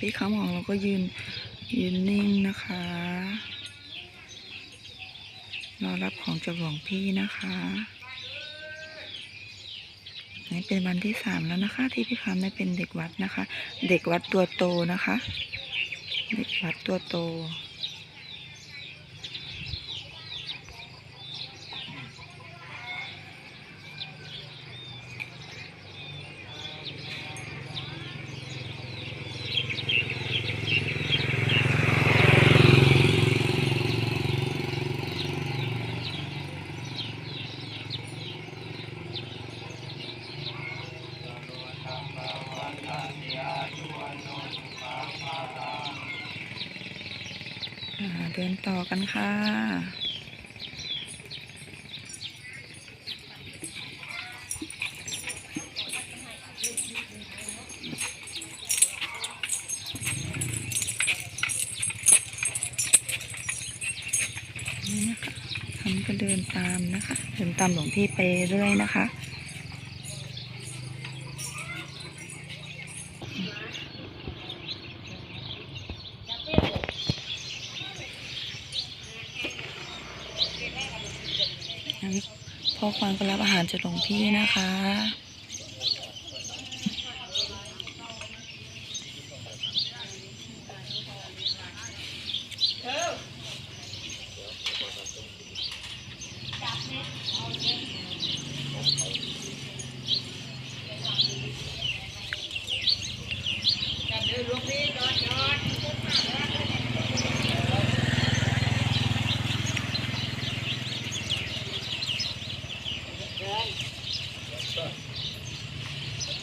ขอบ คุณจ้าพี่เขามองเราก็ยืนยืนนิ่งนะคะรอรับของจากหลวงพี่นะคะนี่เป็นวันที่สามแล้วนะคะ ที่พี่คำได้เป็นเด็กวัดนะคะ เด็กวัดตัวโตนะคะ เด็กวัดตัวโต ต่อกันค่ะนี่นะคะทำก็เดินตามนะคะ เดินตามหลวงพี่ไปเรื่อยนะคะ งั้น พ่อควานก็รับอาหารจากหลวงพี่นะคะ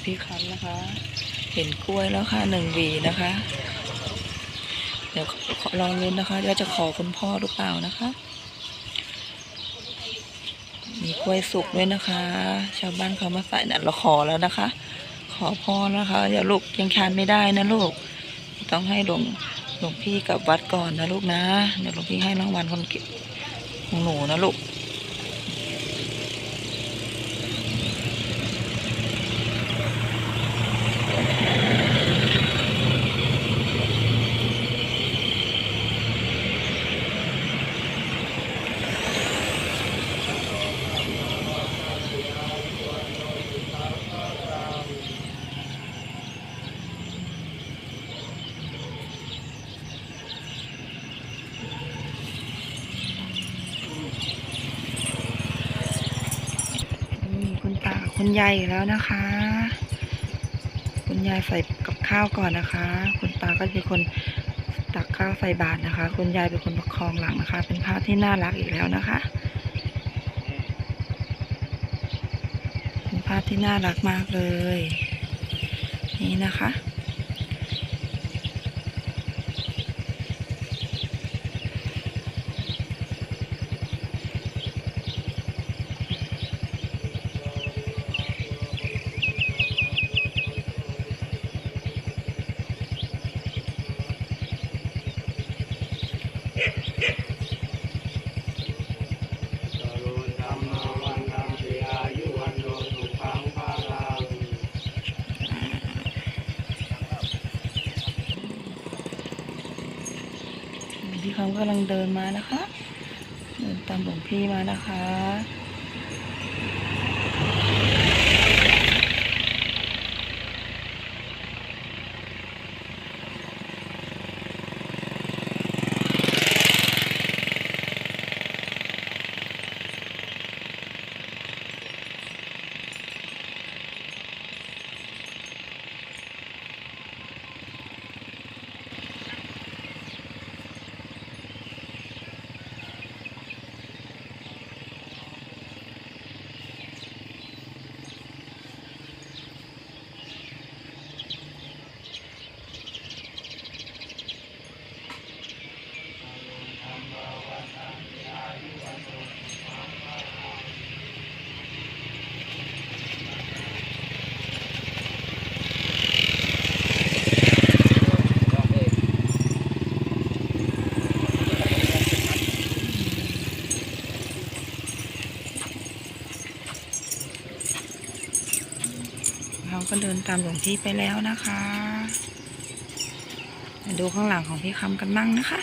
พี่คันนะคะ เห็นกล้วยแล้วค่ะหนึ่งวีนะคะ เดี๋ยวขอลองลุ้นนะคะว่าจะขอคุณพ่อหรือเปล่านะคะ มีกล้วยสุกด้วยนะคะ ชาวบ้านเขามาใส่นั่นเราขอแล้วนะคะ ขอพ่อนะคะอย่าลูกยังทานไม่ได้นะลูก ต้องให้หลวงหลวงพี่กับวัดก่อนนะลูกนะเดี๋ยวหลวงพี่ให้รางวัลคนเก็บของหนูนะลูก คุณยายอีกแล้วนะคะ คุณยายใส่กับข้าวก่อนนะคะ คุณตาก็เป็นคนตักข้าวใส่บาตรนะคะ คุณยายเป็นคนประคองหลังนะคะ เป็นภาพที่น่ารักอีกแล้วนะคะ เป็นภาพที่น่ารักมากเลย นี่นะคะ คำกำลังเดินมานะคะ เดินตามหลวงพี่มานะคะ ตามหลวงพี่ไปแล้วนะคะมาดูข้างหลังของพี่คำกันบ้างนะคะ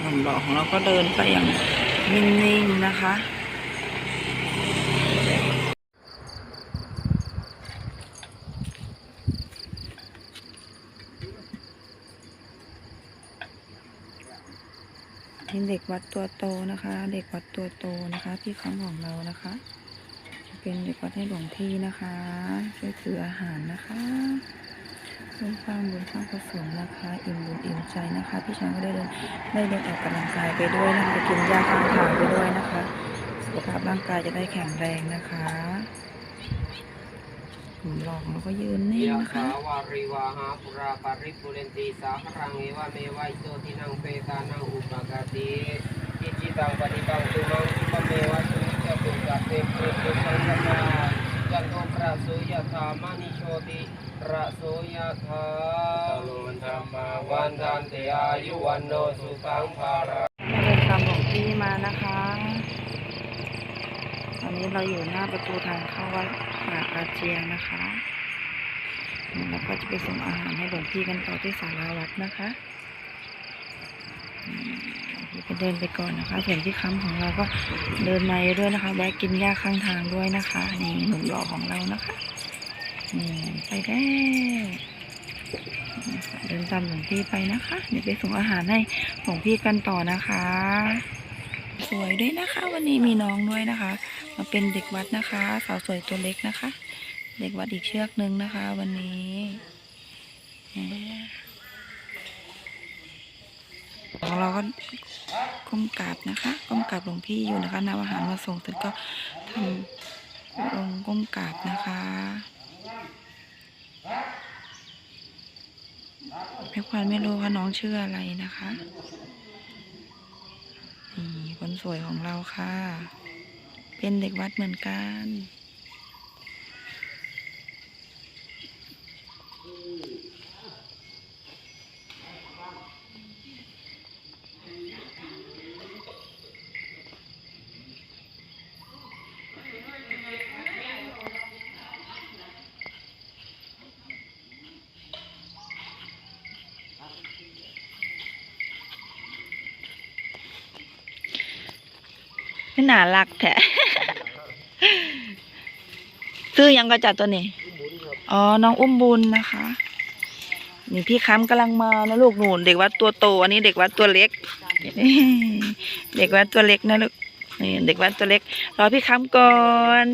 หนุ่มหล่อของเราก็เดินไปอย่างนิ่งๆนะคะเด็กวัดตัวโตนะคะ เด็กวัดตัวโตนะคะ พี่คำของเรานะคะ เป็นเด็กวัดให้หลวงพี่นะคะ ช่วยถืออาหารนะคะร่วมสร้างบุญสร้างกุศลนะคะ อิ่มบุญอิ่มใจนะคะ พี่ช้างก็ได้เดินได้เดินออกกำลังกายไปด้วยนะคะกินยาข้างทางไปด้วยนะคะ สุขภาพร่างกายจะได้แข็งแรงนะคะผมลองแล้วก็ยืนนิ่งนะคะวาริวาหาปุราปาริปุเรนติสาครังเอวะเมวะอิโตทินังเปตานังอุปกาติจิตังปฏิตังตุมังคิปเมวะสุนิจตุกะเตปุตุสังกปาจันโทปราสุยะธามานิโชติระโสยะธาโลธรรมาวันตันติอายุวันโนสุขังภาระ เราเดินตามหลวงพี่มานะคะ ตอนนี้ เราอยู่หน้าประตูทางเข้าวัดหาอาเจียงนะคะแล้วก็จะไปส่งอาหารให้หลวงพี่กันต่อที่ศาลาวัดนะคะอืมพี่ก็เดินไปก่อนนะคะ ส่วนพี่ค้ำของเราก็เดินมาด้วยนะคะ แวะกินหญ้าข้างทางด้วยนะคะ นี่หนุ่มหล่อของเรานะคะนี่ไปแล้วเดินตามหลวงพี่ไปนะคะ เดี๋ยวไปส่งอาหารให้หลวงพี่กันต่อนะคะ สวยด้วยนะคะ วันนี้มีน้องด้วยนะคะ มาเป็นเด็กวัดนะคะ สาวสวยตัวเล็กนะคะ เด็กวัดอีกเชือกหนึ่งนะคะ วันนี้ของเราก็ก้มกราบนะคะก้มกราบหลวงพี่อยู่นะคะนำอาหารมาส่งเสร็จก็ทำลงก้มกราบนะคะแม่ควันไม่รู้ว่าน้องชื่ออะไรนะคะ คนสวยของเราค่ะ เป็นเด็กวัดเหมือนกัน ไม่น่ารักแท้ซื้อยังก็จัดตัวนี้ อ๋อ น้องอุ้มบุญนะคะ นี่พี่ค้ำกำลังมานะลูกหนูนเด็กวัดตัวโต อันนี้เด็กวัดตัวเล็ก เด็กวัดตัวเล็กนะลูก นี่เด็กวัดตัวเล็ก รอพี่ค้ำก่อน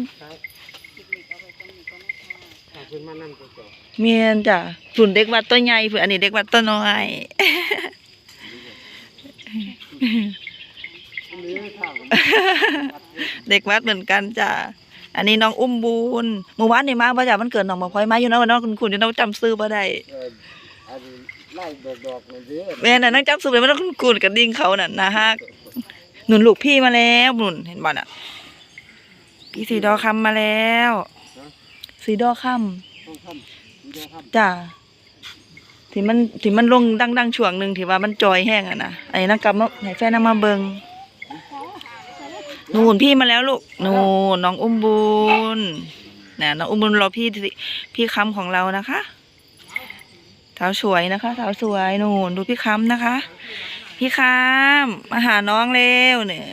เมียนจ้ะฝุ่นเด็กวัดตัวใหญ่ฝุ่นอันนี้เด็กวัดตัวน้อย เด็กวัดเหมือนกันจ้ะอันนี้น้องอุ้มบุญเมื่อวานนี่มาบ่จ้ะมันเกิดน้องมาพลอยมาอยู่เนาะวันนั้นคุณคุณอยู่เนาะจำซื้อบ่ได้เอออันนี้ไล่ดอกๆหน่อยสิแม่น่ะนั่งจำซื้อไปมันต้องคุณคุณกับดิ้งเขาน่ะนะฮะหนุนลูกพี่มาแล้วหนุนเห็นบ่น่ะ พี่สีดอคำมาแล้วสีดอคต้องทำวิดีโอทำจ้ะที่มันที่มันลงดังๆช่วงหนึ่งที่ว่ามันจอยแห้งอะนะไอ้นักกลับมาให้แฟนนำมาเบิง นู่นพี่มาแล้วลูกนู่นน้องอุ้มบุญน่ะน้องอุ้มบุญรอพี่ที่พี่คำของเรานะคะสาวสวยนะคะสาวสวยนู่นดูพี่คำนะคะ พี่คำมาหาน้องเร็วเนี่ย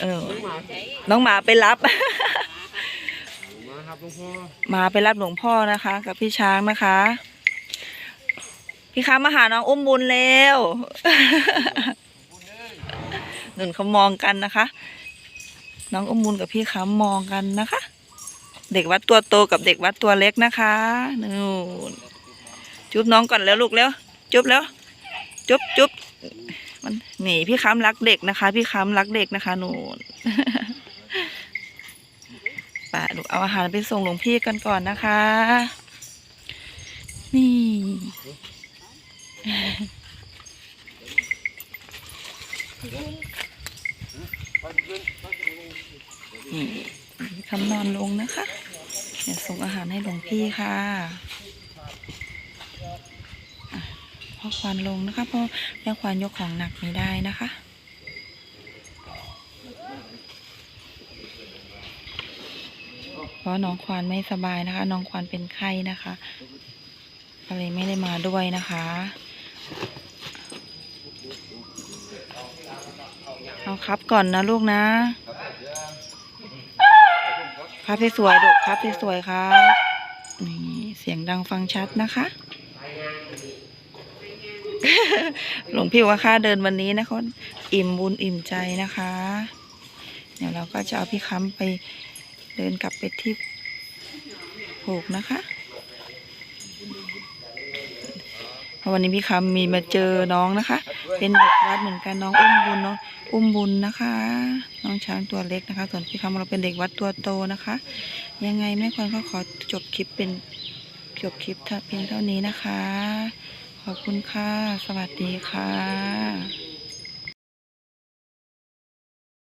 เออำมาน้องหมาไปรับมาครับหลวงพ่อมาไปรับหลวงพ่อนะคะ กับพี่ช้างนะคะ พี่ค้ามาหาน้องอุ้มบุญเร็วห นุนเขามองกันนะคะ น้องอมบุญกับพี่ค้ามองกันนะคะ เด็กวัดตัวโตกับเด็กวัดตัวเล็กนะคะนู่นจุ๊บน้องก่อนแล้วลูกแล้วจุ๊บแล้ว จุ๊บจุ๊บมันนี่พี่ค้ำรักเด็กนะคะ พี่ค้ำรักเด็กนะคะนู่นป่ะลูกเอาอาหารไปส่งหลวงพี่กันก่อนนะคะ นี่ นี่คำนอนลงนะคะเดี๋ยวส่งอาหารให้หลวงพี่ค่ะพ่อควานลงนะคะเพราะแม่ควานยกของหนักไม่ได้นะคะเพราะน้องควานไม่สบายนะคะ น้องควานเป็นไข้นะคะก็เลยไม่ได้มาด้วยนะคะเอาครับก่อนนะลูกนะ ครับสวยๆลูกครับสวยๆครับ นี่เสียงดังฟังชัดนะคะ หลวงพี่ว่าค่าเดินวันนี้นะคะอิ่มบุญอิ่มใจนะคะ เดี๋ยวเราก็จะเอาพี่ค้ำไปเดินกลับไปที่ผูกนะคะเพราะวันนี้พี่ค้ำมีมาเจอน้องนะคะ เป็นเด็กวัดเหมือนกันน้องอุ้มบุญน้องอุ้มบุญนะคะ น้องช้างตัวเล็กนะคะ ส่วนพี่คำเราเป็นเด็กวัดตัวโตนะคะ ยังไงแม่ควรก็ขอจบคลิปเป็นจบคลิปเพียงเท่านี้นะคะ ขอบคุณค่ะ สวัสดีค่ะ